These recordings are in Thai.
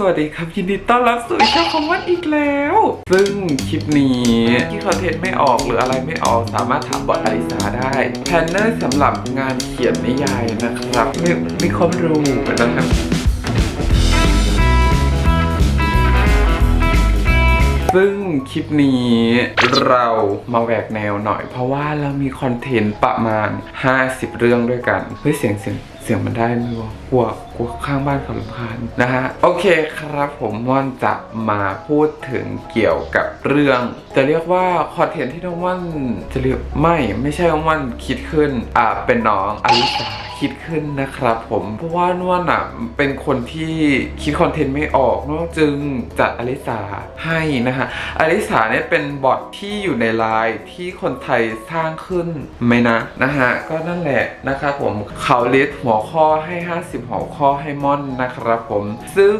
สวัสดีครับ ยินดีต้อนรับสู่ช่องของวันอีกแล้ว ซึ่งคลิปนี้ที่คอนเทนต์ไม่ออกหรืออะไรไม่ออกสามารถถามบอทอลิสาได้แพนเนอร์สำหรับงานเขียนนิยายนะครับไม่ไม่ความรู้นะครับซึ่งคลิปนี้เรามาแหวกแนวหน่อย เพราะว่าเรามีคอนเทนต์ประมาณ 50 เรื่องด้วยกันเฮ้ยเสียงเสียง เสียงมันได้ไหมวะกลัวกลัวข้างบ้านเขาลำคาญนะฮะ โอเคครับผมม่อนจะมาพูดถึงเกี่ยวกับเรื่อง จะเรียกว่าคอนเทนต์ที่น้องม่อนจะเรียกไม่ไม่ใช่น้องม่อนคิดขึ้นอ่าเป็นน้องอลิสาคิดขึ้นนะครับผมเพราะว่านวลอะเป็นคนที่คิดคอนเทนต์ไม่ออกนวลจึงจัดอลิสาให้นะฮะอลิสาเนี่ยเป็นบอทที่อยู่ในไลน์ที่คนไทยสร้างขึ้นไหมนะนะฮะก็นั่นแหละนะครับผมเขาลิสต์หัวข้อให้ 50 หัวข้อให้ม่อนนะครับผม ซึ่ง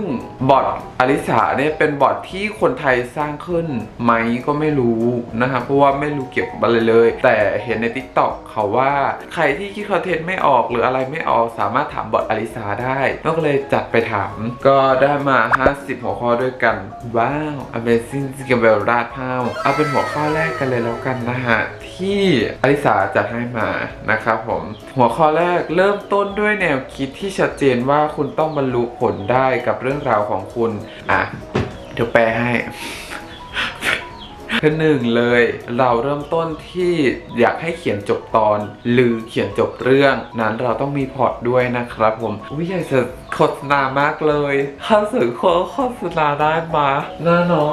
บอทอลิสาเนี่ยเป็นบอทที่คนไทยสร้างขึ้นไหมก็ไม่รู้นะครับเพราะว่าไม่รู้เกี่ยวกับอะไรเลย แต่เห็นใน t ิ k t o k เขาว่าใครที่คิดคอนเทนต์ไม่ออกหรืออะไรไม่ออกสามารถถามบอทอลิสาได้นก็เลยจัดไปถาม ก็ได้มา 50 หัวข้อด้วยกัน ว้าว Amazing สกิลเบลราดพาวเอาเป็นหัวข้อแรกกันเลยแล้วกันนะฮะที่อลิสาจัดให้มานะครับผม หัวข้อแรกเริ่มต้นด้วยวยแนวคิดที่ชัดเจนว่าคุณต้องบรรลุผลได้กับเรื่องราวของคุณ อะ เดี๋ยวแปลให้คือหนึ่งเลยเราเริ่มต้นที่อยากให้เขียนจบตอน หรือเขียนจบเรื่องนั้นเราต้องมีพอร์ตด้วยนะครับผมอุ้ยอยากจะโฆษณามากเลยถ้าสื่อโฆษณาได้มาน่าเนาะ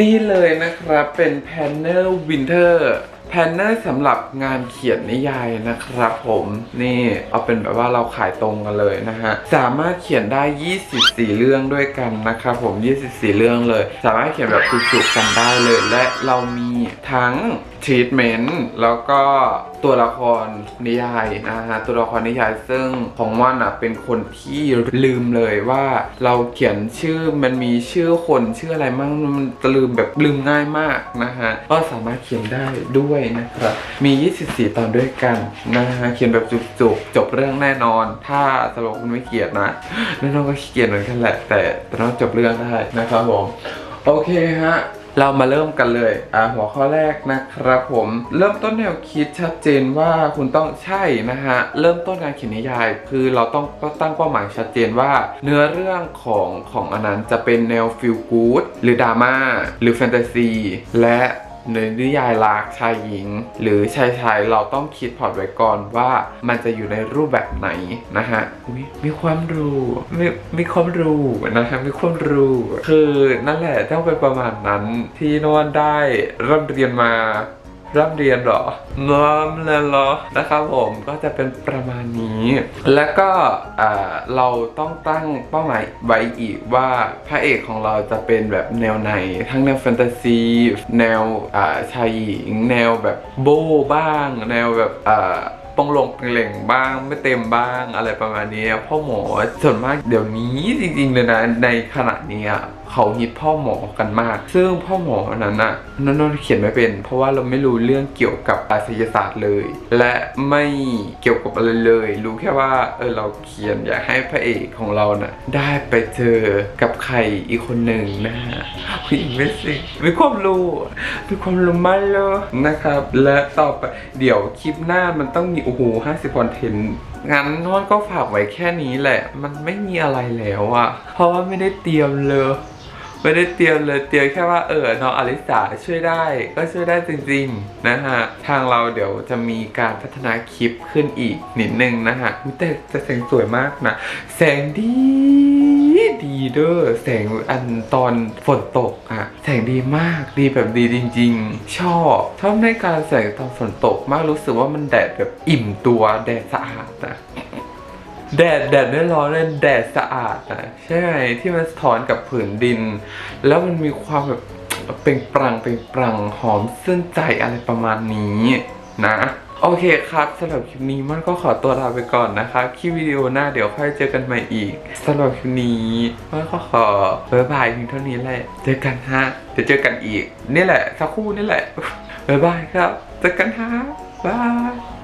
นี่เลยนะครับเป็นแพนเนอร์วินเทอร์ แพนเนอร์สำหรับงานเขียนนิยายนะครับผมนี่เอาเป็นแบบว่าเราขายตรงกันเลยนะฮะ สามารถเขียนได้ 24 เรื่องด้วยกันนะครับผม 24 เรื่องเลย สามารถเขียนแบบจุกๆกันได้เลย และเรามีทั้งทรีทเมนต์แล้วก็ตัวละครนิยายนะฮะตัวละครนิยายซึ่งของว่านอะเป็นคนที่ลืมเลยว่าเราเขียนชื่อมันมีชื่อคนชื่ออะไรมั่งมันจะลืมแบบลืมง่ายมากนะฮะก็สามารถเขียนได้ด้วยนะครับมี 24 ตอนด้วยกันนะฮะเขียนแบบจุกๆจบเรื่องแน่นอน ถ้าสำหรับคุณไม่เกลียดนะน้องๆก็เกียจเหมือนกันแหละแต่แต่ต้องจบเรื่องได้นะครับผมโอเคฮะ เรามาเริ่มกันเลยอ่าหัวข้อแรกนะครับผม เริ่มต้นแนวคิดชัดเจนว่าคุณต้องใช่นะฮะ เริ่มต้นการเขียนนิยาย คือเราต้องตั้งเป้าหมายชัดเจนว่า เนื้อเรื่องของของอันนั้นจะเป็นแนวฟิลกู๊ดหรือดราม่าหรือแฟนตาซีและ ในนิยายรักชายหญิง หรือชายชายเราต้องคิดพอร์ตไว้ก่อนว่ามันจะอยู่ในรูปแบบไหนนะฮะอุ๊ยมีความรู้มีมีความรู้นะฮะมีความรู้ คือนั่นแหละต้องเป็นประมาณนั้นที่นวนได้เริ่มเรียนมา ร่ำเรียนหรอร่ำเรียนหรอนะครับผมก็จะเป็นประมาณนี้ แล้วก็เราต้องตั้งเป้าหมายไว้อีกว่าพระเอกของเราจะเป็นแบบแนวไหน ทั้งแนวแฟนตาซี แนวชายหญิง แนวแบบโบบ้าง แนวแบบ ปองลงเปล่งบ้างไม่เต็มบ้างอะไรประมาณนี้พ่อหมอส่วนมากเดี๋ยวนี้จริงๆเลยนะในขณะนี้เขาฮิตพ่อหมอกันมาก ซึ่งพ่อหมอนั้นน่ะนนนเขียนไม่เป็น เพราะว่าเราไม่รู้เรื่องเกี่ยวกับอาศยศาสตร์เลย และไม่เกี่ยวกับอะไรเลย รู้แค่ว่าเออเราเขียนอยากให้พระเอกของเราน่ะได้ไปเจอกับใครอีกคนหนึ่งนะฮะไม่สิมีความรู้มีความรู้มากเลยนะครับ และต่อไปเดี๋ยวคลิปหน้ามันต้องมีโอ้โหห้าสิบคอนเทนต์งั้นนวดก็ฝากไว้แค่นี้แหละ มันไม่มีอะไรแล้วอะเพราะว่าไม่ได้เตรียมเลย ไม่ได้เตรียมเลยเตรียมแค่ว่าเออน้องอลิสาช่วยได้ ก็ช่วยได้จริงๆนะฮะ ทางเราเดี๋ยวจะมีการพัฒนาคลิปขึ้นอีกนิดนึงนะฮะแต่จะแสงสวยมากนะ แสงดี ดีเด้อแสงอันตอนฝนตกอะแสงดีมากดีแบบดีจริง ๆ ชอบชอบในการแสงตอนฝนตกมากรู้สึกว่ามันแดดแบบอิ่มตัวแดดสะอาดนะแดดแดดไม่ร้อนเลยแดดสะอาดนะใช่ไหมที่มันสะท้อนกับผืนดิน แล้วมันมีความแบบเปล่งปลั่งเปล่งปลั่งหอมซื่นใจอะไรประมาณนี้นะ โอเคครับสำหรับคลิปนี้มันก็ขอตัวลาไปก่อนนะคะคลิปวิดีโอหน้าเดี๋ยวค่อยเจอกันใหม่อีกสำหรับคลิปนี้มันก็ขอบายบายเพียงเท่านี้แหละเจอกันฮะเดี๋ยวเจอกันอีกนี่แหละสักคู่นี่แหละบายบายครับเจอกันฮะบาย